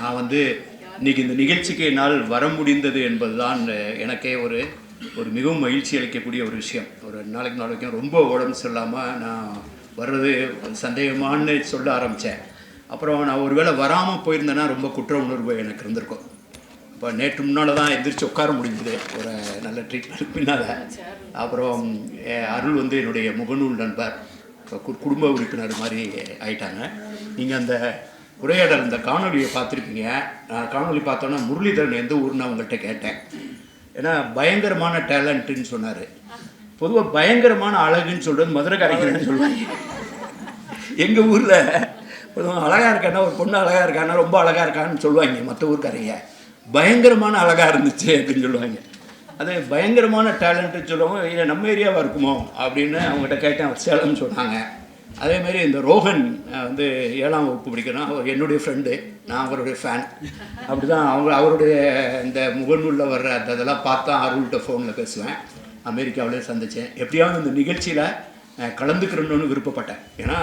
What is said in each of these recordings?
நான் வந்து இன்னைக்கு இந்த நிகழ்ச்சிக்கு என்னால் வர முடிந்தது என்பதுதான் எனக்கே ஒரு ஒரு மிகவும் மகிழ்ச்சி அளிக்கக்கூடிய ஒரு விஷயம். ஒரு ரெண்டு நாளைக்கு நாளைக்கும் ரொம்ப உடம்பு சொல்லாமல் நான் வர்றது சந்தேகமான்னு சொல்ல ஆரம்பித்தேன் அப்புறம் நான் ஒருவேளை வராமல் போயிருந்தேன்னா ரொம்ப குற்ற உணர்வு எனக்கு இருந்திருக்கும். இப்போ நேற்று முன்னால் தான் எந்திரிச்சு உட்கார முடிஞ்சது. ஒரு நல்ல ட்ரீட்மெண்ட் பின்னால். அப்புறம் அருள் வந்து என்னுடைய முகநூல் நண்பர் கு- குடும்ப உறுப்பினர் மாதிரி ஆயிட்டாங்க. நீங்கள் அந்த உரையாடல் இந்த காணொலியை பார்த்துருப்பீங்க. நான் காணொலி பார்த்தோன்னா முரளிதரன் எந்த ஊர்னு அவங்கள்ட்ட கேட்டேன். ஏன்னா பயங்கரமான டேலண்ட்டுன்னு சொன்னார். பொதுவாக பயங்கரமான அழகுன்னு சொல்கிறது மதுரைக்காரங்கன்னு சொல்லுவாங்க. எங்கள் ஊரில் பொதுவாக அழகாக இருக்கான்னா ஒரு பொண்ணு அழகாக இருக்கான்னா ரொம்ப அழகாக இருக்கான்னு சொல்லுவாங்க மற்ற ஊருக்காரங்க. பயங்கரமான அழகாக இருந்துச்சு அப்படின்னு சொல்லுவாங்க. அது பயங்கரமான டேலண்ட்டுன்னு சொல்லுவாங்க இல்லை நம்ம ஏரியாவாக இருக்குமோ? அப்படின்னு அவங்ககிட்ட கேட்டேன். அவர் சேலம்னு சொன்னாங்க. அதேமாரி இந்த ரோஹன் வந்து ஏழாம் வகுப்பு படிக்கிறான். அவர் என்னுடைய ஃப்ரெண்டு நான் அவருடைய ஃபேன் அப்படி தான் அவங்க அவருடைய இந்த முகநூலில் வர்ற அந்த இதெல்லாம் பார்த்தா அருள்கிட்ட ஃபோனில் பேசுவேன். அமெரிக்காவிலே சந்தித்தேன் எப்படியாவது இந்த நிகழ்ச்சியில் கலந்துக்கிறணும்னு விருப்பப்பட்டேன். ஏன்னா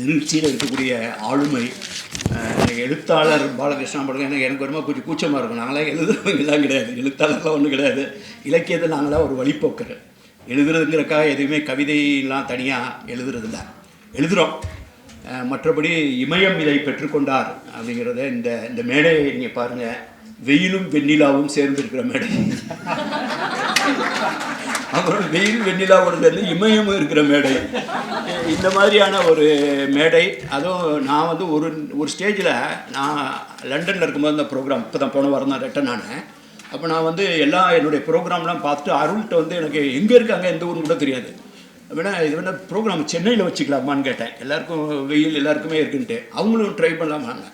நிகழ்ச்சியில் இருக்கக்கூடிய ஆளுமை எழுத்தாளர் பாலகிருஷ்ணா படம் எனக்கு எனக்கு ரொம்ப கொஞ்சம் கூச்சமாக இருக்கும். நாங்களாம் எழுதுறவங்கலாம் கிடையாது. எழுத்தாளர்லாம் ஒன்றும் கிடையாது. இலக்கியத்தை நாங்களாம் ஒரு வழிப்போக்கர் எழுதுறதுங்கிறக்காக எதுவுமே கவிதையெல்லாம் தனியாக எழுதுறதில்ல. எழுதுகிறோம் மற்றபடி இமயம் இதை பெற்றுக்கொண்டார் அப்படிங்கிறத இந்த இந்த மேடையை நீங்கள் பாருங்கள் வெயிலும் வெண்ணிலாவும் சேர்ந்திருக்கிற மேடை. அப்புறம் வெயில் வெண்ணிலா சேர்ந்து இமயமும் இருக்கிற மேடை. இந்த மாதிரியான ஒரு மேடை. அதுவும் நான் வந்து ஒரு ஒரு ஸ்டேஜில் நான் லண்டனில் இருக்கும்போது அந்த ப்ரோக்ராம் இப்போ தான் போன வாரம் தான் ரிட்டன் ஆனேன். அப்போ நான் வந்து எல்லா என்னுடைய ப்ரோக்ராம்லாம் பார்த்துட்டு அருள்கிட்ட வந்து எனக்கு எங்கே இருக்காங்க எந்த ஊர்னு கூட தெரியாது. வேணா இது வேணால் ப்ரோக்ராம் சென்னையில் வச்சுக்கலாமான்னு கேட்டேன். எல்லாருக்கும் வெயில் எல்லாருக்குமே இருக்குன்ட்டு. அவங்களும் ட்ரை பண்ணலாமாங்க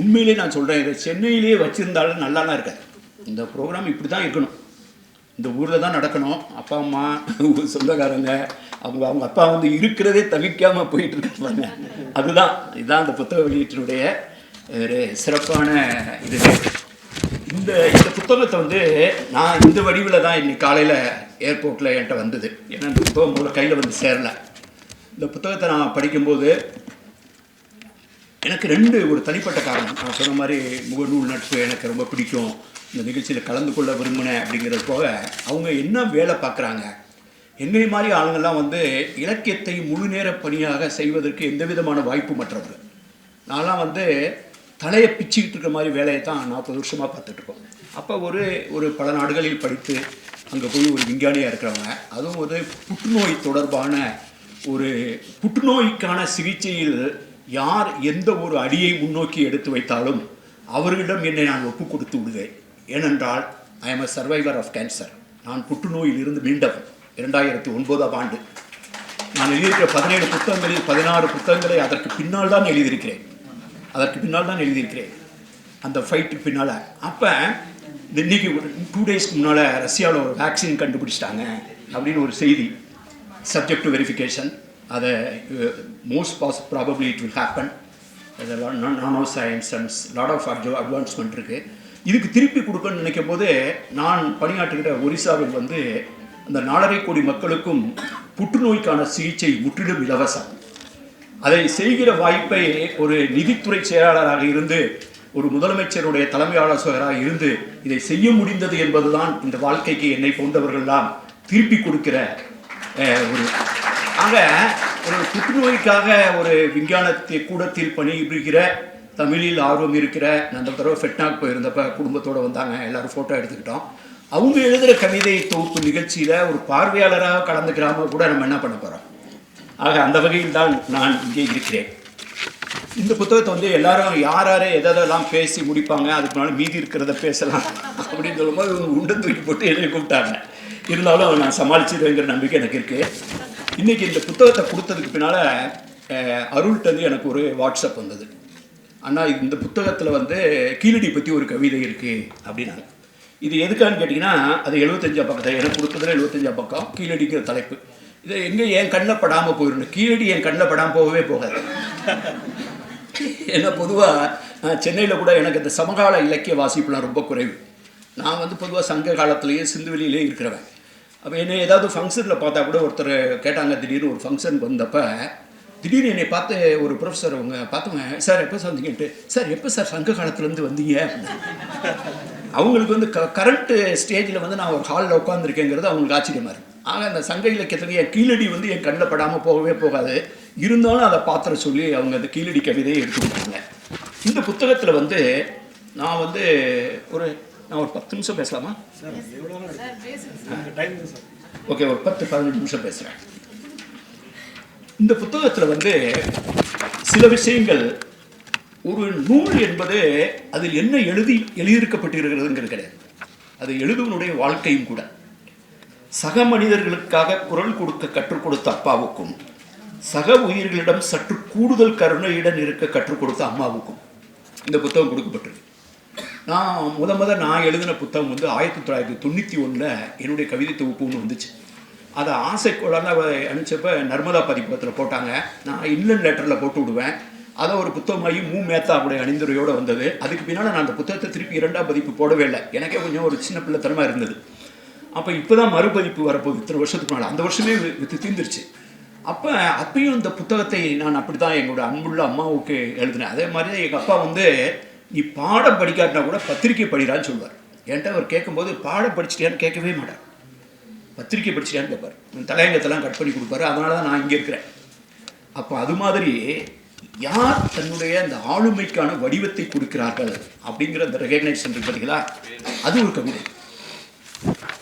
உண்மையிலேயே நான் சொல்கிறேன் இதை சென்னையிலேயே வச்சுருந்தாலும் நல்லாலாம் இருக்காது. இந்த ப்ரோக்ராம் இப்படி தான் இருக்கணும். இந்த ஊரில் தான் நடக்கணும். அப்பா அம்மா சொந்தக்காரங்க அவங்க அவங்க அப்பா வந்து இருக்கிறதே தவிக்காமல் போயிட்டு இருக்காங்க அதுதான் இதுதான் அந்த புத்தக வெளியீட்டினுடைய ஒரு சிறப்பான இது. இந்த இந்த புத்தகத்தை வந்து நான் இந்த வடிவில் தான் இன்னைக்கு காலையில் ஏர்போர்ட்டில் என்கிட்ட வந்தது. ஏன்னா இந்த புத்தகம் போல கையில் வந்து சேரல. இந்த புத்தகத்தை நான் படிக்கும்போது எனக்கு ரெண்டு ஒரு தனிப்பட்ட காரணம். நான் சொன்ன மாதிரி முகநூல் நட்பு எனக்கு ரொம்ப பிடிக்கும். இந்த நிகழ்ச்சியில் கலந்து கொள்ள விரும்பினேன் அப்படிங்கிறது போக அவங்க என்ன வேலை பார்க்குறாங்க? என்னை மாதிரி ஆளுங்கள்லாம் வந்து இலக்கியத்தை முழு நேர பணியாக செய்வதற்கு எந்த விதமான வாய்ப்பு மற்றவங்க நான்லாம் வந்து தலையை பிச்சுக்கிட்டு இருக்கிற மாதிரி வேலையை தான் நாற்பது வருஷமாக பார்த்துட்ருக்கோம். அப்போ ஒரு ஒரு பல நாடுகளில் படித்து அங்கே போய் ஒரு விஞ்ஞானியாக இருக்கிறவங்க அதுவும் ஒரு புற்றுநோய் தொடர்பான ஒரு புற்றுநோய்க்கான சிகிச்சையில் யார் எந்த ஒரு அடியை முன்னோக்கி எடுத்து வைத்தாலும் அவர்களிடம் என்னை நான் ஒப்பு கொடுத்து விடுவேன். ஏனென்றால் I am a survivor of cancer நான் புற்றுநோயில் இருந்து மீண்டவன். இரண்டாயிரத்தி ஒன்பதாம் ஆண்டு. நான் எழுதியிருக்கிற பதினேழு புத்தகங்களில் பதினாறு புத்தகங்களை அதற்கு பின்னால் தான் எழுதியிருக்கிறேன். அதற்கு பின்னால் தான் எழுதியிருக்கிறேன். அந்த ஃபைட்டுக்கு பின்னால். அப்போ இன்னைக்கு ஒரு டூ டேஸ்க்கு முன்னால் ரஷ்யாவில் ஒரு வேக்சின் கண்டுபிடிச்சிட்டாங்க அப்படின்னு ஒரு செய்தி. சப்ஜெக்ட் டு வெரிஃபிகேஷன் அதை most pass probably it will happen அதெல்லாம் nano science and lot of அட்ஜோ advancement இருக்குது இதுக்கு திருப்பி கொடுக்கணும்னு நினைக்கும் போது நான் பணியாற்றுகிற ஒரிசாவில் வந்து அந்த நாலரை கோடி மக்களுக்கும் புற்றுநோய்க்கான சிகிச்சை முற்றிலும் இலவசம். அதை செய்கிற வாய்ப்பை ஒரு நிதித்துறை செயலாளராக இருந்து ஒரு முதலமைச்சருடைய தலைமை ஆலோசகராக இருந்து இதை செய்ய முடிந்தது என்பதுதான் இந்த வாழ்க்கைக்கு என்னை போன்றவர்கள்லாம் திருப்பி கொடுக்கிற ஒரு ஆக ஒரு புற்றுநோய்க்காக ஒரு விஞ்ஞானத்தை கூடத்தில் பணிபுரிகிற தமிழில் ஆர்வம் இருக்கிற நந்த அந்த தடவை ஃபெட்னாக் போயிருந்தப்ப குடும்பத்தோடு வந்தாங்க எல்லாரும் ஃபோட்டோ எடுத்துக்கிட்டோம். அவங்க எழுதுகிற கவிதை தொகுப்பு நிகழ்ச்சியில் ஒரு பார்வையாளராக கலந்துக்கிறாம கூட நம்ம என்ன பண்ண போகிறோம் ஆக அந்த வகையில் தான் நான் இங்கே இருக்கிறேன். இந்த புத்தகத்தை வந்து எல்லாரும் யார் யார் எதெல்லாம் பேசி முடிப்பாங்க அதுக்கு முன்னாடி மீதி இருக்கிறத பேசலாம் அப்படின்னு சொல்லும்போது இவங்க உண்டை தூக்கி போட்டு என்னை கூப்பிட்டாங்க. இருந்தாலும் நான் சமாளிச்சிடுவேங்கிற நம்பிக்கை எனக்கு இருக்குது இன்றைக்கி இந்த புத்தகத்தை கொடுத்ததுக்கு பின்னால் அருள்கிட்ட வந்து எனக்கு ஒரு வாட்ஸ்அப் வந்தது. ஆனால் இந்த புத்தகத்தில் வந்து கீழடி பற்றி ஒரு கவிதை இருக்குது அப்படின்னாங்க. இது எதுக்கான்னு கேட்டிங்கன்னா அது எழுபத்தஞ்சா பக்கத்தை எனக்கு கொடுத்ததில் எழுபத்தஞ்சா பக்கம் கீழடிக்கிற தலைப்பு. இது எங்கே என் கண்ணில் படாமல் போயிடணும் கீழடி என் கண்ணில் படாமல் போகவே போகாது. ஏன்னா பொதுவாக சென்னையில் கூட எனக்கு இந்த சமகால இலக்கிய வாசிப்புலாம் ரொம்ப குறைவு. நான் வந்து பொதுவாக சங்க காலத்திலேயே சிந்துவெளியிலே இருக்கிறவன். அப்போ என்ன ஏதாவது ஃபங்க்ஷனில் பார்த்தா கூட ஒருத்தர் கேட்டாங்க திடீர்னு ஒரு ஃபங்க்ஷனுக்கு வந்தப்போ திடீர்னு என்னை பார்த்து ஒரு ப்ரொஃபஸர் அவங்க பார்த்தவங்க சார் எப்போ சார் வந்தீங்கன்ட்டு? சார் எப்போ சார் சங்க காலத்துலேருந்து வந்தீங்க? அவங்களுக்கு வந்து க கரண்ட்டு ஸ்டேஜில் வந்து நான் ஒரு ஹாலில் உட்காந்துருக்கேங்கிறது அவங்களுக்கு ஆச்சரியமாக இருக்குது ஆக அந்த சங்க இலக்கியத்தில் என் கீழடி வந்து என் கண்ணில் படாமல் போகவே போகாது. இருந்தாலும் அதை பாத்திர சொல்லி அவங்க அந்த கீழடி கவிதையை எடுத்துக்கிட்டாங்க இந்த புத்தகத்தில் வந்து நான் வந்து ஒரு நான் ஒரு பத்து நிமிஷம் பேசலாமா? ஓகே ஒரு பத்து பதினஞ்சு நிமிஷம் பேசுகிறேன் இந்த புத்தகத்தில் வந்து சில விஷயங்கள் ஒரு நூல் என்பது அதில் என்ன எழுதி எழுதியிருக்கப்பட்டிருக்கிறதுங்கிறது கிடையாது. அது எழுதுவனுடைய வாழ்க்கையும் கூட. சக மனிதர்களுக்காக குரல் கொடுக்க கற்றுக் கொடுத்த அப்பாவுக்கும் சக உயிர்களிடம் சற்று கூடுதல் கருணையுடன் இருக்க கற்றுக் கொடுத்த அம்மாவுக்கும் இந்த புத்தகம் கொடுக்கப்பட்டிருக்கு. நான் முத முத நான் எழுதின புத்தகம் வந்து ஆயிரத்தி தொள்ளாயிரத்தி தொண்ணூற்றி ஒன்றில் என்னுடைய கவிதை தொகுப்பு ஒன்று வந்துச்சு. அதை ஆசை ஆசைக்குள்ளான அனுப்பிச்சப்ப நர்மதா பதிப்பகத்தில் போட்டாங்க. நான் இன்லன் லெட்டரில் போட்டு விடுவேன். அதை ஒரு புத்தகமாகி மூ. மேத்தாவுடைய அணிந்துரையோடு வந்தது. அதுக்கு பின்னால் நான் அந்த புத்தகத்தை திருப்பி இரண்டாம் பதிப்பு போடவே இல்லை. எனக்கே கொஞ்சம் ஒரு சின்ன பிள்ளைத்தனமாக இருந்தது. அப்போ இப்போ தான் மறுபதிப்பு வரப்போகுது. இத்தனை வருஷத்துக்கு மேலே அந்த வருஷமே வித்து தீர்ந்துருச்சு. அப்போ அப்பயும் இந்த புத்தகத்தை நான் அப்படி தான் எங்களோட அன்புள்ள அம்மாவுக்கு எழுதினேன். அதே மாதிரி தான் எங்கள் அப்பா வந்து நீ பாடம் படிக்காட்டினா கூட பத்திரிக்கை படிக்கிறான்னு சொல்லுவார். என்கிட்ட அவர் கேட்கும்போது பாடம் படிச்சிட்டியான்னு கேட்கவே மாட்டார். பத்திரிக்கை படிச்சிட்டியான்னு கேட்பார். தலையங்கத்தெல்லாம் கட் பண்ணி கொடுப்பாரு. அதனால தான் நான் இங்கே இருக்கிறேன். அப்போ அது மாதிரி யார் தன்னுடைய அந்த ஆளுமைக்கான வடிவத்தை கொடுக்கிறார்கள் அப்படிங்கிற அந்த ரெகக்னைசேஷன் இருக்கு பார்த்தீங்களா அது ஒரு கவிதை.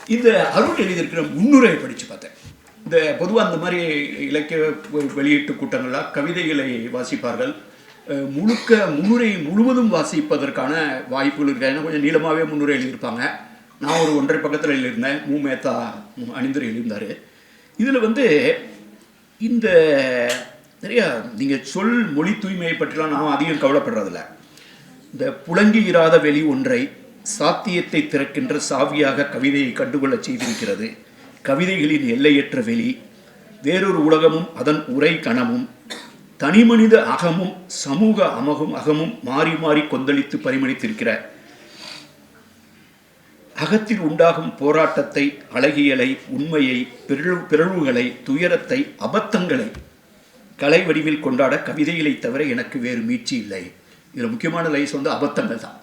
இந்த அருள் எழுதியிருக்கிற முன்னுரையை படித்து பார்த்தேன். இந்த பொதுவாக அந்த மாதிரி இலக்கிய வெளியீட்டு கூட்டங்களாக கவிதைகளை வாசிப்பார்கள். முழுக்க முன்னுரை முழுவதும் வாசிப்பதற்கான வாய்ப்புகள் இருக்கு. ஏன்னா கொஞ்சம் நீளமாகவே முன்னுரை எழுதியிருப்பாங்க. நான் ஒரு ஒன்றரை பக்கத்தில் எழுதியிருந்தேன். மூ. மேத்தா அணிந்துரை எழுதியிருந்தார். இதில் வந்து இந்த நிறையா நீங்கள் சொல் மொழி தூய்மையை பற்றிலாம் நான் அதிகம் கவலைப்படுறதில்ல. இந்த புழங்கி இராத வெளி ஒன்றை சாத்தியத்தை திறக்கின்ற சாவியாக கவிதையை கண்டுகொள்ளச் செய்திருக்கிறது. கவிதைகளின் எல்லையற்ற வெளி வேறொரு உலகமும் அதன் உரை கணமும் தனிமனித அகமும் சமூக அமகும் அகமும் மாறி மாறி கொந்தளித்து பரிமளித்திருக்கிற. அகத்தில் உண்டாகும் போராட்டத்தை அழகியலை உண்மையை பிறழு பிறழ்வுகளை துயரத்தை அபத்தங்களை கலை வடிவில் கொண்டாட கவிதைகளை தவிர எனக்கு வேறு மீட்சி இல்லை. இதில் முக்கியமான லைஸ் வந்து அபத்தங்கள் தான்.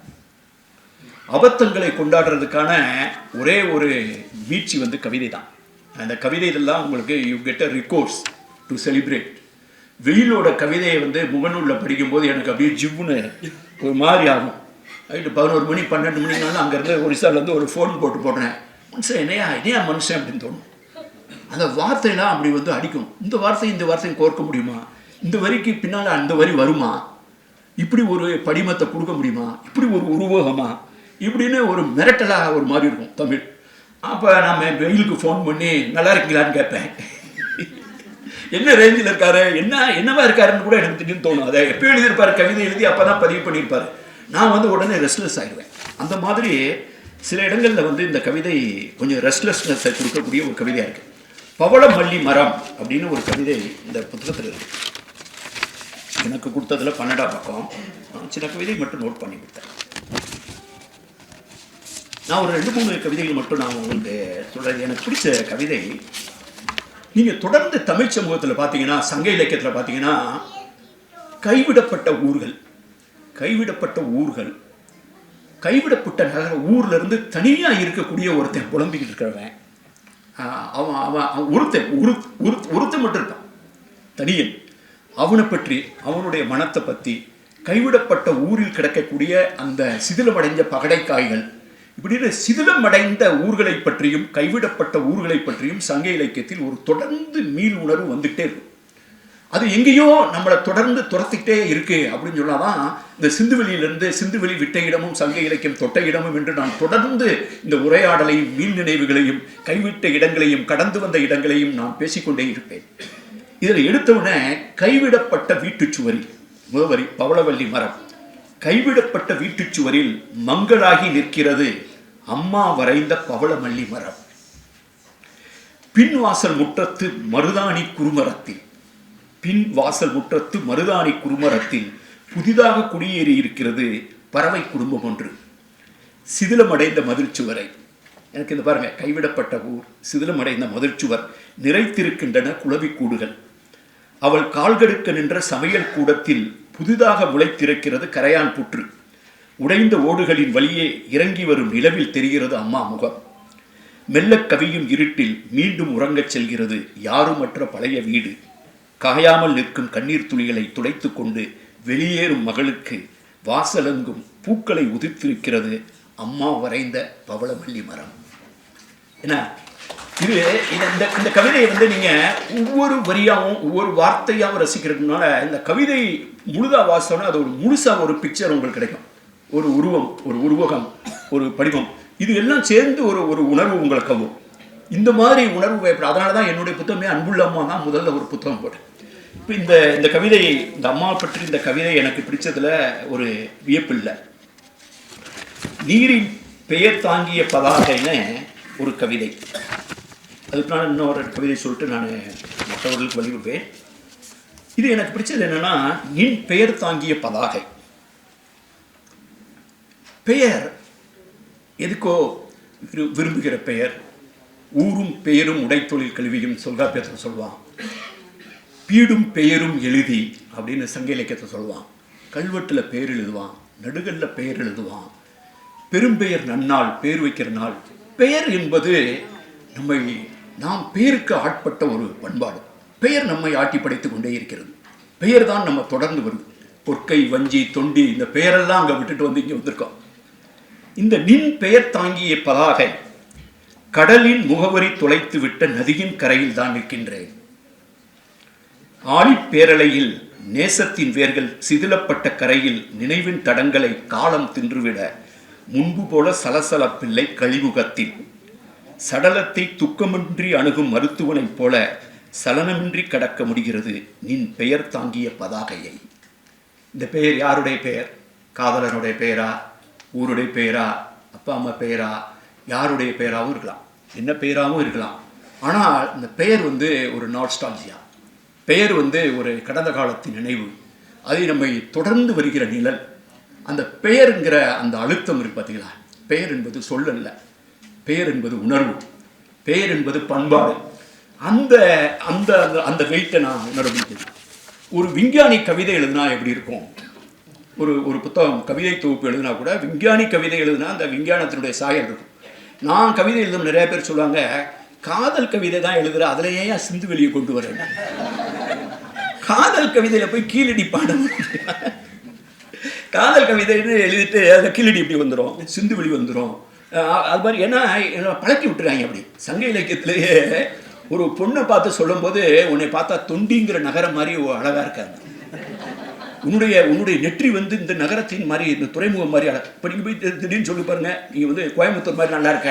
அபத்தங்களை கொண்டாடுறதுக்கான ஒரே ஒரு மீட்சி வந்து கவிதை தான் அந்த கவிதையிலலாம் உங்களுக்கு you get a recourse to celebrate வெயிலோட கவிதையை வந்து முகநூலில் படிக்கும்போது எனக்கு அப்படியே ஜிவ்வுன்னு ஒரு மாதிரி ஆகும். நைட்டு பதினோரு மணி பன்னெண்டு மணினாலும் அங்கேருந்து ஒரிசாலேருந்து ஒரு ஃபோன் போட்டு போடுறேன். மனுஷன் என்னையா என்னையா மனுஷன் அப்படின்னு தோணும். அந்த வார்த்தையெல்லாம் அப்படி வந்து அடிக்கும். இந்த வார்த்தையும் இந்த வார்த்தையும் கோர்க்க முடியுமா? இந்த வரிக்கு பின்னால் அந்த வரி வருமா? இப்படி ஒரு படிமத்தை கொடுக்க முடியுமா? இப்படி ஒரு உருவகமாக இப்படின்னு ஒரு மிரட்டலாக ஒரு மாதிரி இருக்கும் தமிழ். அப்போ நான் வெயிலுக்கு ஃபோன் பண்ணி நல்லா இருக்கீங்களான்னு கேட்பேன். என்ன ரேஞ்சில் இருக்காரு? என்ன என்னவா இருக்காருன்னு கூட எனக்கு திடீர்னு தோணும். அதை எப்போ எழுதியிருப்பார் கவிதை எழுதி அப்போ தான் பதிவு பண்ணியிருப்பாரு. நான் வந்து உடனே ரெஸ்ட்லெஸ் ஆகிடுவேன் அந்த மாதிரி சில இடங்களில் வந்து இந்த கவிதை கொஞ்சம் ரெஸ்ட்லெஸ்னஸை கொடுக்கக்கூடிய ஒரு கவிதையாக இருக்குது பவளமல்லி மரம் அப்படின்னு ஒரு கவிதை இந்த புத்தகத்தில் இருக்கு. எனக்கு கொடுத்ததில் பன்னெண்டாம் பக்கம். நான் சில கவிதை மட்டும் நோட் பண்ணி கொடுத்தேன். நான் ஒரு ரெண்டு மூணு கவிதைகள் மட்டும் நான் உங்களுக்கு சொல்கிறது எனக்கு பிடிச்ச கவிதை நீங்கள் தொடர்ந்து தமிழ் சமூகத்தில் பார்த்தீங்கன்னா சங்க இலக்கியத்தில் பார்த்தீங்கன்னா கைவிடப்பட்ட ஊர்கள் கைவிடப்பட்ட ஊர்கள் கைவிடப்பட்ட நகர ஊரில் இருந்து தனியாக இருக்கக்கூடிய ஒருத்தன் புலம்பிக்கிட்டு இருக்கிறவன். அவன் அவன் அவன் ஒருத்தன் ஒரு ஒரு- ஒருத்தன் மட்டும் இருப்பான் தனியன். அவனை பற்றி அவனுடைய மனத்தை பற்றி கைவிடப்பட்ட ஊரில் கிடக்கக்கூடிய அந்த சிதிலமடைஞ்ச பகடைக்காய்கள் இப்படின்னு சிதிலமடைந்த ஊர்களை பற்றியும் கைவிடப்பட்ட ஊர்களை பற்றியும் சங்க இலக்கியத்தில் ஒரு தொடர்ந்து மீள் உணர்வு வந்துகிட்டே இருக்கும். அது எங்கேயோ நம்மளை தொடர்ந்து துரத்திக்கிட்டே இருக்கு அப்படின்னு சொன்னாதான் இந்த சிந்துவெளியிலிருந்து சிந்துவெளி விட்ட இடமும் சங்க இலக்கியம் தொட்ட இடமும் என்று நான் தொடர்ந்து இந்த உரையாடலையும் மீள் நினைவுகளையும் கைவிட்ட இடங்களையும் கடந்து வந்த இடங்களையும் நான் பேசிக்கொண்டே இருப்பேன். இதில் எடுத்தவுடனே கைவிடப்பட்ட வீட்டுச் சுவரில் முகவரி பவளவல்லி மரம். கைவிடப்பட்ட வீட்டுச் சுவரில் மங்களாகி நிற்கிறது அம்மா வரைந்த பவளமல்லி மரம். பின் வாசல் முற்றத்து மருதாணி குறுமரத்தில். பின் வாசல் முற்றத்து மருதாணி குறுமரத்தில் புதிதாக குடியேறி இருக்கிறது பறவை குடும்பம் ஒன்று. சிதிலமடைந்த மதிர்ச்சுவரை எனக்கு இந்த பாருங்க கைவிடப்பட்ட ஊர் சிதிலமடைந்த மதிர்ச்சுவர் நிறைத்திருக்கின்றன குளவிக்கூடுகள். அவள் கால்கடுக்க நின்ற சமையல் கூடத்தில் புதிதாக முளைத்திருக்கிறது கரையான் புற்று. உடைந்த ஓடுகளின் வழியே இறங்கி வரும் நிலவில் தெரிகிறது அம்மா முகம். மெல்ல கவியும் இருட்டில் மீண்டும் உறங்கச் செல்கிறது யாருமற்ற பழைய வீடு. காயாமல் நிற்கும் கண்ணீர் துளிகளை துடைத்து கொண்டு வெளியேறும் மகளுக்கு வாசலெங்கும் பூக்களை உதிர்த்திருக்கிறது அம்மா வரைந்த பவளமல்லி மரம். என்ன? இது இந்த இந்த கவிதையை வந்து நீங்கள் ஒவ்வொரு வரியாகவும் ஒவ்வொரு வார்த்தையாகவும் ரசிக்கிறதுனால இந்த கவிதை முழுதாக வாசம்னா அது ஒரு முழுசாக ஒரு பிக்சர் உங்களுக்கு கிடைக்கும். ஒரு உருவம் ஒரு உருவகம் ஒரு படிவம். இது எல்லாம் சேர்ந்து ஒரு ஒரு உணர்வு உங்களுக்கு ஆகும் இந்த மாதிரி உணர்வு ஏற்படும் அதனால தான் என்னுடைய புத்தகமே அன்புள்ள அம்மா தான் முதல்ல ஒரு புத்தகம் போட்டேன். இப்போ இந்த இந்த கவிதை இந்த அம்மா பற்றி இந்த கவிதை எனக்கு பிடிச்சதில் ஒரு வியப்பு இல்லை. நீரின் பெயர் தாங்கிய பதாகைன்னு ஒரு கவிதை. அதுக்கு நான் இன்னொரு கவிதை சொல்லிட்டு நான் மற்றவர்களுக்கு வழிவிடுவேன் இது எனக்கு பிடிச்சது என்னன்னா நின் பெயர் தாங்கிய பதாகை. பெயர் எதுக்கோ விரு- விரும்புகிற பெயர். ஊரும் பெயரும் உடைத்தொழில் கல்வியும் சொல்காப்பியத்தில் சொல்லுவான் பீடும் பெயரும் எழுதி அப்படின்னு சங்க இலக்கியத்தை சொல்லுவான் கல்வெட்டில் பெயர் எழுதுவான் நடுகல்ல பெயர் எழுதுவான். பெரும்பெயர் நன்னாள் பெயர் வைக்கிற நாள். பெயர் என்பது நம்மை நாம் பெயருக்கு ஆட்பட்ட ஒரு பண்பாடு. பெயர் நம்மை ஆட்டி படைத்து கொண்டே இருக்கிறது. பெயர் தான் நம்ம தொடர்ந்து வருது. பொற்கை வஞ்சி தொண்டி இந்த பெயரெல்லாம் அங்கே விட்டுட்டு வந்து இங்கே வந்திருக்கோம். இந்த நின் பெயர் தாங்கிய பதாகை கடலின் முகவரி துளைத்து விட்ட நதியின் கரையில் தான் நிற்கின்றேன். ஆழிப்பேரலையில் நேசத்தின் வேர்கள் சிதிலப்பட்ட கரையில் நினைவின் தடங்களை காலம் தின்றுவிட முன்பு போல சலசலப்பில்லை கழிமுகத்தில் சடலத்தை துக்கமின்றி அணுகும் மருத்துவனைப் போல சலனமின்றி கடக்க முடிகிறது நின் பெயர் தாங்கிய பதாகையை. இந்த பெயர் யாருடைய பெயர்? காதலனுடைய பெயரா? ஊருடைய பெயரா? அப்பா அம்மா பெயரா? யாருடைய பெயராகவும் இருக்கலாம். என்ன பெயராகவும் இருக்கலாம். ஆனால் இந்த பெயர் வந்து ஒரு நாட்ஸ்டாலஜியா பெயர் வந்து ஒரு கடந்த காலத்தின் நினைவு. அதை நம்மை தொடர்ந்து வருகிற நிழல். அந்த பெயருங்கிற அந்த அழுத்தம் இருக்கு பார்த்தீங்களா? பெயர் என்பது சொல்லல்ல. பெயர் என்பது உணர்வு. பெயர் என்பது பண்பாடு. அந்த அந்த அந்த- அந்த வெயிட்டை நான் உணர ஒரு விஞ்ஞானி கவிதை எழுதுனா எப்படி இருக்கும்? ஒரு ஒரு புத்தகம் கவிதை தொகுப்பு எழுதுனா கூட விஞ்ஞானி கவிதை எழுதுனா அந்த விஞ்ஞானத்தினுடைய சாயல் இருக்கும். நான் கவிதை எழுதும் நிறைய பேர் சொல்லுவாங்க காதல் கவிதை தான் எழுதுற அதிலேயே ஏன் சிந்து வெளியே கொண்டு வரேன் காதல் கவிதையில் போய் கீழடி பாடம். காதல் கவிதைன்னு எழுதிட்டு அதில் கீழடி இப்படி வந்துடும் சிந்து வெளி வந்துடும் அது மாதிரி ஏன்னா பழக்கி விட்டுருக்காங்க அப்படி. சங்க இலக்கியத்திலேயே ஒரு பொண்ணை பார்த்து சொல்லும்போது உன்னை பார்த்தா தொண்டிங்கிற நகரம் மாதிரி அழகாக இருக்காங்க உன்னுடைய உன்னுடைய நெற்றி வந்து இந்த நகரத்தின் மாதிரி இந்த துறைமுகம் மாதிரி அழகா இப்போ நீங்கள் போய் திடீர்னு சொல்லி பாருங்க. நீங்கள் வந்து கோயம்புத்தூர் மாதிரி நல்லா இருக்க.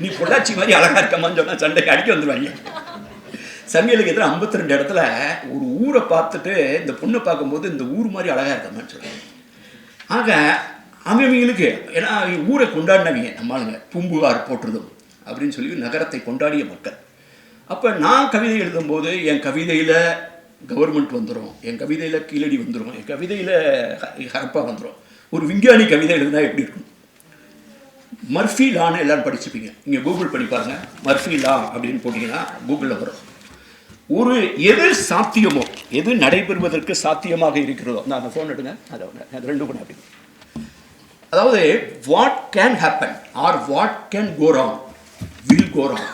நீ பொள்ளாச்சி மாதிரி அழகாக இருக்கமான்னு சொன்னால் சண்டைக்கு அடிக்க வந்துடுவாங்க சமையலுக்கு எதிராக ஐம்பத்தி ரெண்டு இடத்துல ஒரு ஊரை பார்த்துட்டு இந்த பொண்ணை பார்க்கும்போது இந்த ஊர் மாதிரி அழகாக இருக்கமான்னு சொல்லுவாங்க ஆக அவங்களுக்கு ஏன்னா ஊரை கொண்டாடினவங்க நம்மளுங்க பூம்புகார் போற்றுதும் அப்படின்னு சொல்லி நகரத்தை கொண்டாடிய மக்கள். அப்போ நான் கவிதை எழுதும்போது என் கவிதையில் கவர்மெண்ட் வந்துடும் என் கவிதையில் கீழடி வந்துடும் என் கவிதையில் ஹரப்பா வந்துடும் ஒரு விஞ்ஞானி கவிதை எழுதுனா எப்படி இருக்கும்? மர்ஃபி லான்னு எல்லோரும் படிச்சுப்பீங்க நீங்கள் கூகுள் பண்ணி பாருங்கள் மர்ஃபி லா அப்படின்னு போட்டிங்கன்னா கூகுளில் வரும். ஒரு எது சாத்தியமோ எது நடைபெறுவதற்கு சாத்தியமாக இருக்கிறதோ நான் அந்த ஃபோன் எடுங்க. அதை ரெண்டு கூட அப்படி. அதாவது what can happen or what can go wrong will go wrong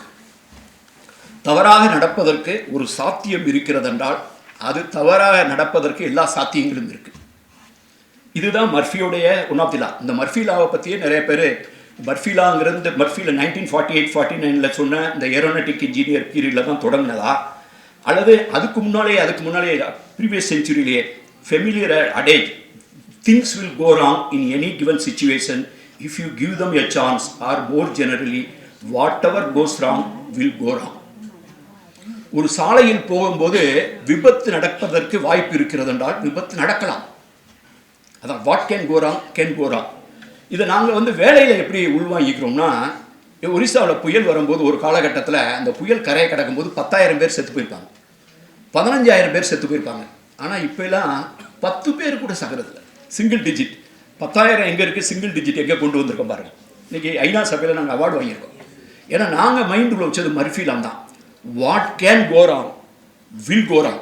தவறாக நடப்பதற்கு ஒரு சாத்தியம் இருக்கிறதென்றால் அது தவறாக நடப்பதற்கு எல்லா சாத்தியங்களும் இருக்கு. இதுதான் மர்ஃபியோடைய ஒன் ஆஃப் தி லா இந்த மர்ஃபி லாவை பற்றியே நிறைய பேர் மர்ஃபிலாங்கிறது மர்ஃபியில் நைன்டீன் ஃபார்ட்டி எயிட் ஃபார்ட்டி நைனில் சொன்ன இந்த ஏரோனட்டிக் இன்ஜினியர் பீரியடில் தான் தொடங்கினதா? அல்லது அதுக்கு முன்னாலே அதுக்கு முன்னாலே previous செஞ்சுரியிலேயே familiar adage things will go wrong in any given situation if you give them a chance or more generally whatever goes wrong will go wrong ஒரு சாலையில் போகும்போது விபத்து நடப்பதற்கு வாய்ப்பு இருக்கிறது என்றால் விபத்து நடக்கலாம். அதான் what can go wrong can go wrong இதை நாங்கள் வந்து வேலையில் எப்படி உள்வாங்கிக்கிறோம்னா ஒரிசாவில் புயல் வரும்போது ஒரு காலகட்டத்தில் அந்த புயல் கரையை கடக்கும்போது பத்தாயிரம் பேர் செத்து போயிருப்பாங்க. பதினஞ்சாயிரம் பேர் செத்து போயிருப்பாங்க. ஆனால் இப்போலாம் பத்து பேர் கூட சகரதில்ல சிங்கிள் டிஜிட் பத்தாயிரம் எங்கே இருக்குது சிங்கிள் டிஜிட் எங்கே கொண்டு வந்திருக்கோம் பாருங்கள் இன்றைக்கி ஐநா சபையில் நாங்கள் அவார்டு வாங்கியிருக்கோம். ஏன்னா நாங்கள் மைண்டுக்குள்ள வச்சது மர்ஃபீலாம் தான் what can go wrong will go wrong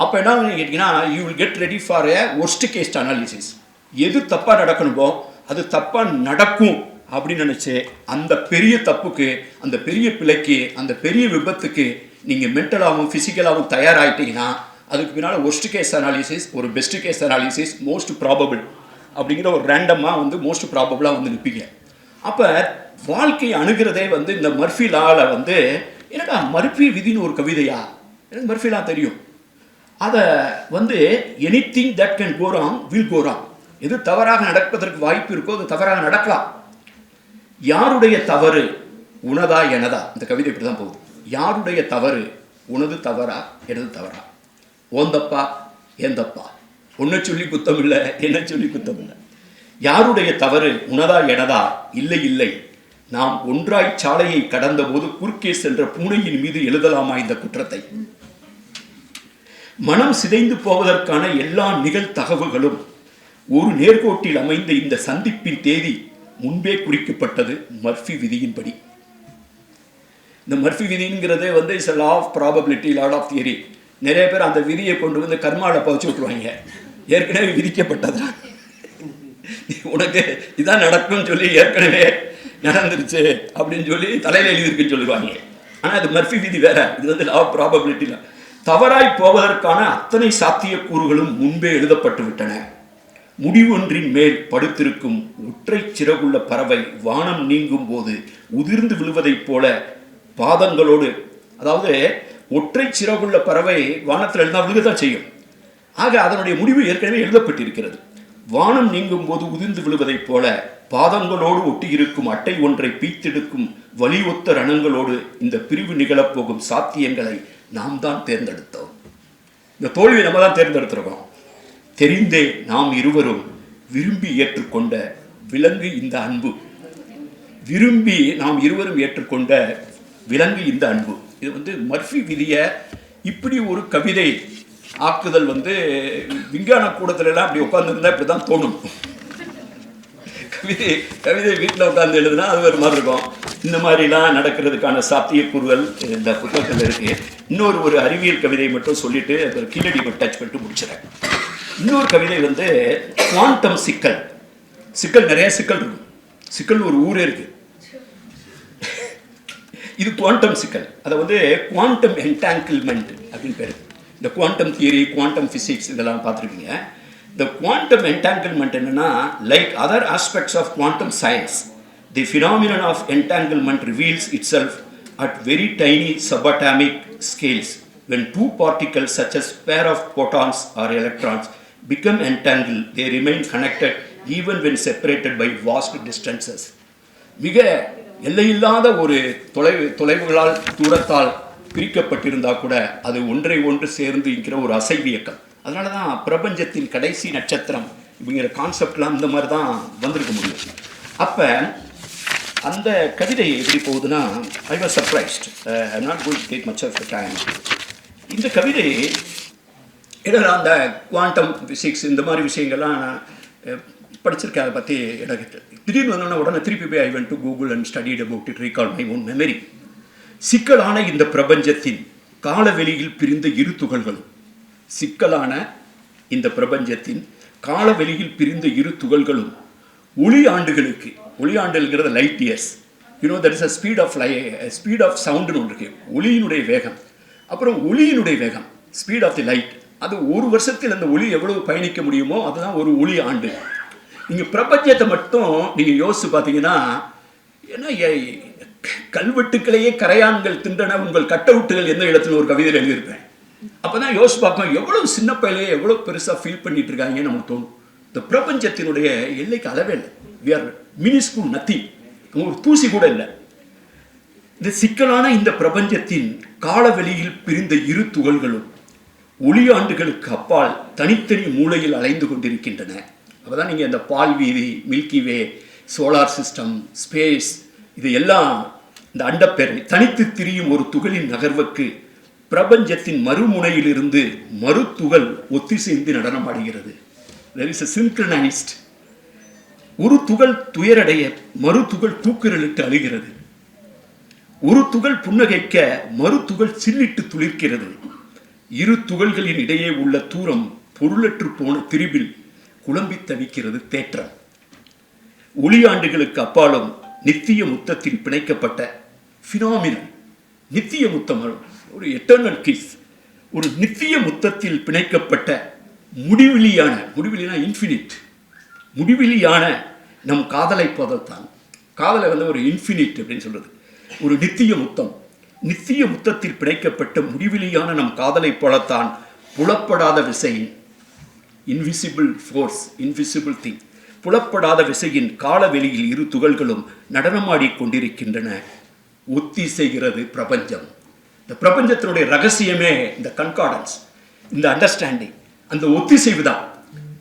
அப்போ என்ன கேட்டிங்கன்னா you will get ready for a worst case analysis எது தப்பாக நடக்கணுமோ அது தப்பாக நடக்கும் அப்படின்னு நினச்சி அந்த பெரிய தப்புக்கு அந்த பெரிய பிழைக்கு அந்த பெரிய விபத்துக்கு நீங்கள் மென்டலாகவும் ஃபிசிக்கலாகவும் தயாராகிட்டீங்கன்னா அதுக்கு பின்னால் ஒஸ்ட் கேஸ் அனாலிசிஸ் ஒரு best case analysis most probable அப்படிங்கிற ஒரு ரேண்டமாக வந்து மோஸ்ட் ப்ராபபிளாக வந்து நிற்பீங்க அப்போ வாழ்க்கையை அணுகிறதே வந்து இந்த மர்ஃபி லாவில் வந்து என்னடா மர்ஃபி விதின்னு ஒரு கவிதையா? எனக்கு மர்ஃபிலாம் தெரியும். அதை வந்து anything that can go wrong will go wrong எது தவறாக நடப்பதற்கு வாய்ப்பு இருக்கோ அது தவறாக நடக்கலாம். யாருடைய தவறு உனதா எனதா? இந்த கவிதை இப்படி தான் போகுது. யாருடைய தவறு உனது தவறா எனது தவறா? ஓந்தப்பா ஏந்தப்பா? ஒன்றை சொல்லி குத்தம் இல்லை என்ன சொல்லி குத்தம் இல்லை யாருடைய தவறு உனதா எனதா? இல்லை இல்லை. நாம் ஒன்றாய் சாலையை கடந்தபோது குறுக்கே சென்ற பூனையின் மீது எழுதலாமா இந்த குற்றத்தை? மனம் சிதைந்து போவதற்கான எல்லா நிகழ்தகவுகளும் ஒரு நேர்கோட்டில் அமைந்த இந்த சந்திப்பின் தேதி முன்பே குறிக்கப்பட்டது மர்ஃபி விதியின்படி. இந்த மர்ஃபி விதிங்கிறதே வந்து is law of probability lot of theory நிறைய பேர் அந்த விதியை கொண்டு வந்து கர்மாவில் பவச்சு விட்டுருவாங்க. ஏற்கனவே விதிக்கப்பட்டதான் உனக்கு இதான் நடக்கும்னு சொல்லி ஏற்கனவே நடந்துருச்சு அப்படின்னு சொல்லி தலையில் எழுதியிருக்குன்னு சொல்லுவாங்க. ஆனால் அது மர்ஃபி விதி வேற. இது வந்து லா. ப்ராபபிலிட்டியில் தவறாய் போவதற்கான அத்தனை சாத்தியக்கூறுகளும் முன்பே எழுதப்பட்டு விட்டன. முடிவொன்றின் மேல் படுத்திருக்கும் ஒற்றை சிறகுள்ள பறவை வானம் நீங்கும் போது உதிர்ந்து விழுவதைப் போல பாதங்களோடு அதாவது ஒற்றை சிறகுள்ள பறவை வானத்தில் எழுந்தா விழுகத்தான் செய்யும். ஆக அதனுடைய முடிவு ஏற்கனவே எழுதப்பட்டிருக்கிறது. வானம் நீங்கும் போது உதிர்ந்து விழுவதைப் போல பாதங்களோடு ஒட்டியிருக்கும் அட்டை ஒன்றை பீத்தெடுக்கும் வலியொத்த ரணங்களோடு இந்த பிரிவு நிகழப்போகும் சாத்தியங்களை நாம் தான் தேர்ந்தெடுத்தோம். இந்த தோல்வியை நம்ம தான் தேர்ந்தெடுத்திருக்கோம். தெரிந்தே நாம் இருவரும் விரும்பி ஏற்றுக்கொண்ட விலங்கு இந்த அன்பு. விரும்பி நாம் இருவரும் ஏற்றுக்கொண்ட விலங்கு இந்த அன்பு. இது வந்து மர்ஃபி விதிய இப்படி ஒரு கவிதை ஆக்குதல் வந்து விஞ்ஞான கூடத்துலலாம் அப்படி உட்காந்துருந்தா இப்படி தான் தோணும். கவிதை கவிதை வீட்டில் உட்காந்து எழுதுனா அது ஒரு மாதிரி இருக்கும். இந்த மாதிரிலாம் நடக்கிறதுக்கான சாத்தியக்கூறுகள் இந்த புத்தகத்தில் இருக்கு. இன்னொரு ஒரு அறிவியல் கவிதை மட்டும் சொல்லிட்டு அது கீழடி டச் பண்ணிட்டு முடிச்சிடறேன். இன்னொரு கவிதை வந்து குவாண்டம் சிக்கல். சிக்கல் நிறைய சிக்கல் இருக்கும். சிக்கல் ஒரு ஊரே இருக்கு. இது குவாண்டம் சிக்கல். அதை வந்து குவாண்டம் என்டாங்கிள்மெண்ட் அப்படின்னு பேர். இந்த குவாண்டம் தியரி குவாண்டம் ஃபிசிக்ஸ் இதெல்லாம் பார்த்துருக்கீங்க இந்த குவாண்டம் என்டாங்கிள்மெண்ட் என்னென்னா like other aspects of quantum science the phenomenon of entanglement reveals itself at very tiny subatomic scales when two particles such as pair of photons or electrons become entangle they remain connected even when separated by vast distances மிக எல்லையில்லாத ஒரு தொலைவு தொலைவுகளால் தூரத்தால் பிரிக்கப்பட்டிருந்தா கூட அது ஒன்றை ஒன்று சேர்ந்து இருக்கிற ஒரு அசைவியக்கம். அதனால தான் பிரபஞ்சத்தின் கடைசி நட்சத்திரம் இப்படிங்கிற கான்செப்ட்லாம் இந்த மாதிரி தான் வந்திருக்க முடியும். அப்போ அந்த கவிதை எப்படி போகுதுன்னா I was surprised I not going take much of time இந்த கவிதை இதில் அந்த குவாண்டம் ஃபிசிக்ஸ் இந்த மாதிரி விஷயங்கள்லாம் நான் படிச்சிருக்கேன் அதை பற்றி எனக்கு திடீர்னு வந்தோடனே உடனே திருப்பி போய் I went to Google and studied about it recall my own memory சிக்கலான இந்த பிரபஞ்சத்தின் காலவெளியில் பிரிந்த இரு துகள்களும். சிக்கலான இந்த பிரபஞ்சத்தின் காலவெளியில் பிரிந்த இரு துகள்களும் ஒளி ஆண்டுகளுக்கு ஒளி ஆண்டுங்கிறது light years you know that is a speed of light speed of சவுண்டுன்னு ஒன்று இருக்கு. ஒளியினுடைய வேகம். அப்புறம் ஒளியினுடைய வேகம் ஸ்பீட் ஆஃப் தி லைட் அது ஒரு வருஷத்தில் அந்த ஒளி எவ்வளவு பயணிக்க முடியுமோ அதுதான் ஒரு ஒளி ஆண்டு. நீங்கள் பிரபஞ்சத்தை மட்டும் நீங்கள் யோசிச்சு பார்த்தீங்கன்னா ஏன்னா ஏ- கல்வெட்டுக்களையே கரையான்கள் தின்றன உங்கள் கட்டவுட்டுகள் எந்த இடத்துல ஒரு கவிதையில் எழுதியிருப்பேன்? அப்போ தான் யோசிச்சு பார்க்கணும் எவ்வளோ சின்ன பையிலே எவ்வளோ பெருசாக ஃபீல் பண்ணிட்டு இருக்காங்கன்னு நமக்கு தோணும். இந்த பிரபஞ்சத்தினுடைய எல்லைக்கு அளவே இல்லை. வி ஆர் மினிஸ்கூல் நத்திங் ஒரு தூசி கூட இல்லை. இந்த சிக்கலான இந்த பிரபஞ்சத்தின் காலவெளியில் பிரிந்த இரு துகள்களும் ஒளியாண்டுகளுக்கு அப்பால் தனித்தனி மூலையில் அலைந்து கொண்டிருக்கின்றன. அப்பதான் நீங்கள் இந்த பால் வீதி milky way solar system space இது எல்லாம் இந்த அண்டப்பேரை தனித்து திரியும் ஒரு துகளின் நகர்வுக்கு பிரபஞ்சத்தின் மறுமுனையிலிருந்து மறுத்துகள் ஒத்திசைந்து நடனமாடுகிறது there is அ synchronized ஒரு துகள் துயரடைய மறு துகள் கூக்குரலிட்டு அழுகிறது. ஒரு துகள் புன்னகைக்க மறு துகள் சில்லிட்டு துளிர்க்கிறது. இரு துகள்களின் இடையே உள்ள தூரம் பொருளற்று போன திரிபில் குழம்பித் தவிக்கிறது தேற்றம். ஒளியாண்டுகளுக்கு அப்பாலும் நித்திய முத்தத்தில் பிணைக்கப்பட்ட ஃபினாமினல் நித்திய முத்தம் ஒரு எட்டர்னல் கிஸ் ஒரு நித்திய முத்தத்தில் பிணைக்கப்பட்ட முடிவிலியான முடிவிலினா இன்ஃபினிட் முடிவிலியான நம் காதலை போதத்தான் காதலை வந்து ஒரு இன்ஃபினிட் அப்படின்னு சொல்கிறது ஒரு நித்திய முத்தம். நித்திய முத்தத்தில் பிணைக்கப்பட்ட முடிவிலியான நம் காதலை போலத்தான் புலப்படாத விசையின் இன்விசிபிள் ஃபோர்ஸ் இன்விசிபிள் திங் புலப்படாத விசையின் காலவெளியில் இரு துகள்களும் நடனமாடிக் கொண்டிருக்கின்றன. ஒத்திசைகிறது பிரபஞ்சம். இந்த பிரபஞ்சத்தினுடைய ரகசியமே இந்த கன்கார்டன்ஸ் இந்த அண்டர்ஸ்டாண்டிங் அந்த ஒத்திசைவு தான்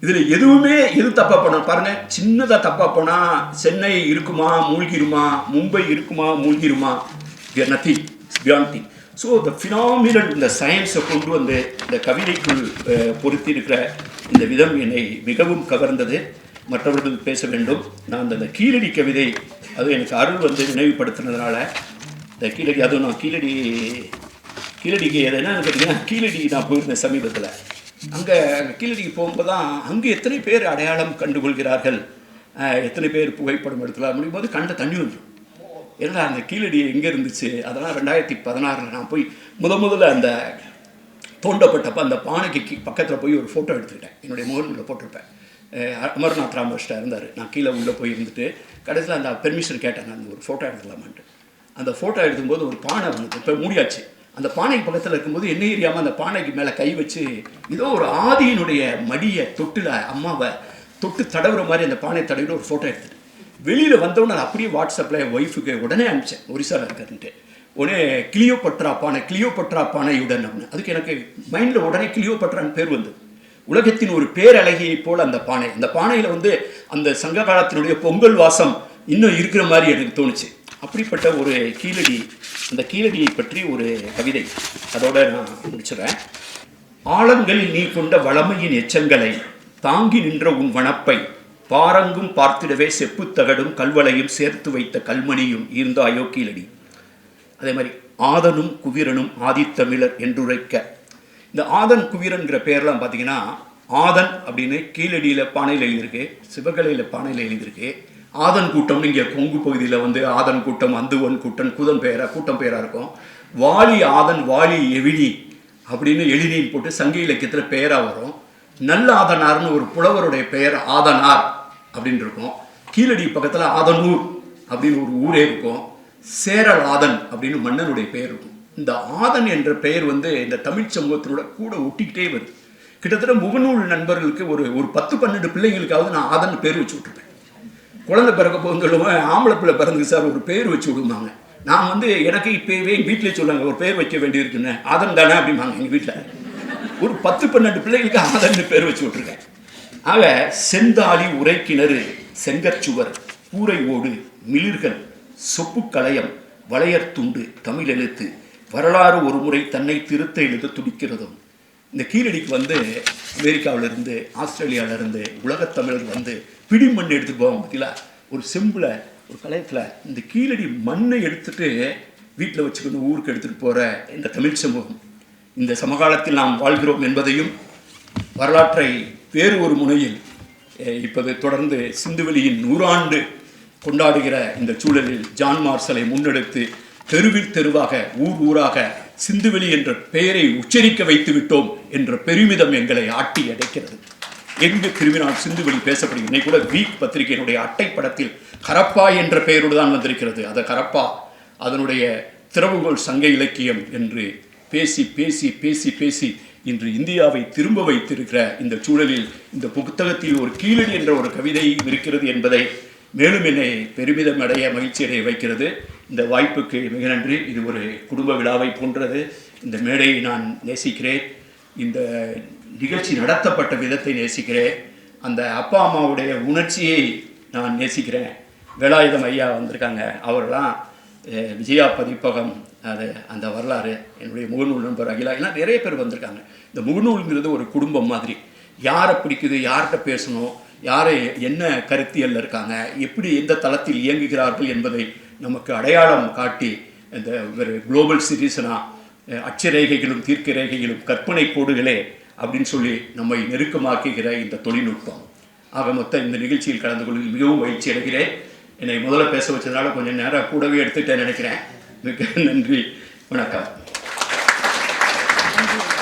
இதில் எதுவுமே எது தப்பா போனா பாருங்க சின்னதாக தப்பா போனால் சென்னை இருக்குமா மூழ்கிருமா மும்பை இருக்குமா மூழ்கிருமா? Nothing beyond thing so the phenomenal இந்த சயின்ஸை கொண்டு வந்து இந்த கவிதைக்குள் பொருத்தி இருக்கிற இந்த விதம் என்னை மிகவும் கவர்ந்தது. மற்றவர்கள் பேச வேண்டும். நான் அந்த கீழடி கவிதை அது எனக்கு அருள் வந்து நினைவுபடுத்துனதுனால இந்த கீழடி அதுவும் நான் கீழடி கீழடிக்கு அது என்னன்னு கேட்டிங்கன்னா கீழடி நான் போயிருந்தேன் சமீபத்தில். அங்கே கீழடிக்கு போகும்போது தான் அங்கே எத்தனை பேர் அடையாளம் கண்டுகொள்கிறார்கள்? எத்தனை பேர் புகைப்படம் எடுக்கலாம் முடியும் போது கண்ட தண்ணி வந்துடும் ஏன்னா அந்த கீழடி எங்கே இருந்துச்சு? அதெல்லாம் ரெண்டாயிரத்தி பதினாறில் நான் போய் முத முதல்ல அந்த தோண்டப்பட்டப்ப அந்த பானைக்கு பக்கத்தில் போய் ஒரு ஃபோட்டோ எடுத்துக்கிட்டேன். என்னுடைய முகநூலில் போட்டிருப்பேன். அமர்நாத் ராமகிருஷ்ணா இருந்தார். நான் கீழே உள்ளே போய் இருந்துட்டு கடைசியில் அந்த பெர்மிஷன் கேட்டேன் நான். ஒரு ஃபோட்டோ எடுத்துக்கலாமான்ட்டு அந்த ஃபோட்டோ எடுக்கும்போது ஒரு பானை வந்து இப்போ மூடியாச்சு. அந்த பானைக்கு பக்கத்தில் இருக்கும்போது என்ன ஏரியாமல் அந்த பானைக்கு மேலே கை வச்சு ஏதோ ஒரு ஆதியினுடைய மடியை தொட்டில் அம்மாவை தொட்டு தடவுற மாதிரி அந்த பானை தடவிட்டு ஒரு ஃபோட்டோ எடுத்துட்டு. வெளியில் வந்தவொடனே நான் அப்படியே வாட்ஸ்அப்பில் என் ஒய்ஃபுக்கு உடனே அனுப்பிச்சேன். ஒரிசாவில் இருக்கிறன்ட்டு உடனே கிளியோ பட்ரா பானை கிளியோ பட்ரா பானையுடன் அப்படின்னு. அதுக்கு எனக்கு மைண்டில் உடனே கிளியோ பட்ரான்னு பேர் வந்தது. உலகத்தின் ஒரு பேரழகியைப் போல் அந்த பானை. அந்த பானையில் வந்து அந்த சங்க காலத்தினுடைய பொங்கல் வாசம் இன்னும் இருக்கிற மாதிரி எனக்கு தோணுச்சு. அப்படிப்பட்ட ஒரு கீழடி அந்த கீழடியை பற்றி ஒரு கவிதை. அதோட நான் முடிச்சிடுறேன் ஆழங்களில் நீ கொண்ட வளமையின் எச்சங்களை தாங்கி நின்ற உன் வனப்பை பாரங்கும் பார்த்திடவே செப்புத்தகடும் கல்வளையும் சேர்த்து வைத்த கல்மணியும் ஈர்ந்தாயோ கீழடி? அதே மாதிரி ஆதனும் குவிரனும் ஆதித்தமிழர் என்றுரைக்க இந்த ஆதன் குவீரன்கிற பேர்லாம் பார்த்தீங்கன்னா ஆதன் அப்படின்னு கீழடியில் பானையில் எழுதியிருக்கு சிவகலையில் பானையில் எழுதியிருக்கு. ஆதன் கூட்டம்னு இங்கே கொங்கு பகுதியில் வந்து ஆதன் கூட்டம் அந்துவன் கூட்டம் குதன் பெயரா கூட்டம் பெயராக இருக்கும். வாலி ஆதன் வாலி எவினி அப்படின்னு எழினின்னு போட்டு சங்க இலக்கியத்தில் பெயராக வரும். நல்ல ஆதனார்னு ஒரு புலவருடைய பெயர் ஆதனார் அப்படின்னு இருக்கும். கீழடி பக்கத்தில் ஆதனூர் அப்படின்னு ஒரு ஊரே இருக்கும். சேரல் ஆதன் அப்படின்னு மன்னனுடைய பெயர் இருக்கும். இந்த ஆதன் என்ற பெயர் வந்து இந்த தமிழ் சமூகத்தினோட கூட ஒட்டிக்கிட்டே வருது. கிட்டத்தட்ட முகநூல் நண்பர்களுக்கு ஒரு ஒரு பத்து பன்னெண்டு பிள்ளைங்களுக்காவது நான் ஆதன் பேர் வச்சு விட்டுருப்பேன். குழந்தை பிறக்க போகுன்னு ஆம்பளை பிள்ளை பிறந்து சார் ஒரு பேர் வச்சு விடுவாங்க நான் வந்து எனக்கு இப்போவே எங்கள் வீட்டிலே சொல்லுவாங்க ஒரு பேர் வைக்க வேண்டியிருக்குன்னு. ஆதன் தானே அப்படிம்பாங்க எங்கள் வீட்டில் ஒரு பத்து பன்னெண்டு பிள்ளைகளுக்கு ஆதன்னு பேர் வச்சு விட்ருக்கேன் ஆக செந்தாளி உரை கிணறு செங்கற்சுவர் கூரை ஓடு மிளிர்கள் சொப்பு களையம் வளையர் துண்டு தமிழ் எழுத்து வரலாறு ஒரு முறை தன்னை திருத்த எழுத துடிக்கிறதும் இந்த கீழடிக்கு வந்து அமெரிக்காவிலிருந்து ஆஸ்திரேலியாவிலிருந்து உலகத்தமிழர் வந்து பிடி மண் எடுத்துட்டு போவாங்க பார்த்தீங்களா ஒரு செம்பில் ஒரு கலையத்தில் இந்த கீழடி மண்ணை எடுத்துட்டு வீட்டில் வச்சுக்கொண்டு ஊருக்கு எடுத்துகிட்டு போகிற இந்த தமிழ் சமூகம். இந்த சமகாலத்தில் நாம் வாழ்கிறோம் என்பதையும் வரலாற்றை வேறு ஒரு முனையில் இப்போது தொடர்ந்து சிந்துவெளியின் நூறாண்டு கொண்டாடுகிற இந்த சூழலில் ஜான் மார்சலை முன்னெடுத்து தெருவில் தெருவாக ஊர் ஊராக சிந்துவெளி என்ற பெயரை உச்சரிக்க வைத்து விட்டோம் என்ற பெருமிதம் எங்களை ஆட்டி அடைக்கிறது. எங்கு திரும்பினால் சிந்துவெளி பேசப்படுகிறது இன்னைக்கு கூட வீக் பத்திரிகையினுடைய அட்டை படத்தில் கரப்பா என்ற பெயரோடு தான் வந்திருக்கிறது. அது கரப்பா அதனுடைய திறவுகோள் சங்க இலக்கியம் என்று பேசி பேசி பேசி பேசி இன்று இந்தியாவை திரும்ப வைத்திருக்கிற இந்த சூழலில் இந்த புத்தகத்தில் ஒரு கீழடி என்ற ஒரு கவிதை இருக்கிறது என்பதை மேலும் என்னை பெருமிதம் அடைய மகிழ்ச்சி அடைய வைக்கிறது. இந்த வாய்ப்புக்கு மிக நன்றி. இது ஒரு குடும்ப விழாவை போன்றது. இந்த மேடையை நான் நேசிக்கிறேன். இந்த நிகழ்ச்சி நடத்தப்பட்ட விதத்தை நேசிக்கிறேன். அந்த அப்பா அம்மாவுடைய உணர்ச்சியை நான் நேசிக்கிறேன். வேலாயுதம் ஐயா வந்திருக்காங்க. அவர்லாம் விஜயா பதிப்பகம் அது அந்த வரலாறு என்னுடைய முகநூல் நண்பர் அகிலா எல்லாம் நிறைய பேர் வந்திருக்காங்க. இந்த முகநூல்ங்கிறது ஒரு குடும்பம் மாதிரி. யாரை பிடிக்குது யார்கிட்ட பேசணும் யாரை என்ன கருத்தியலில் இருக்காங்க எப்படி எந்த தளத்தில் இயங்குகிறார்கள் என்பதை நமக்கு அடையாளம் காட்டி இந்த ஒரு குளோபல் சிட்டிசனா அச்சரேகைகளும் தீர்க்க ரேகைகளும் கற்பனை கோடுகளே அப்படின்னு சொல்லி நம்மை நெருக்கமாக்குகிற இந்த தொழில்நுட்பம். ஆக மொத்தம் இந்த நிகழ்ச்சியில் கலந்து கொள்வதில் மிகவும் மகிழ்ச்சி அடைகிறேன். என்னை முதல்ல பேச வச்சதுனால கொஞ்சம் நேரம் கூடவே எடுத்துட்டேன் நினைக்கிறேன். மிக நன்றி. வணக்கம்.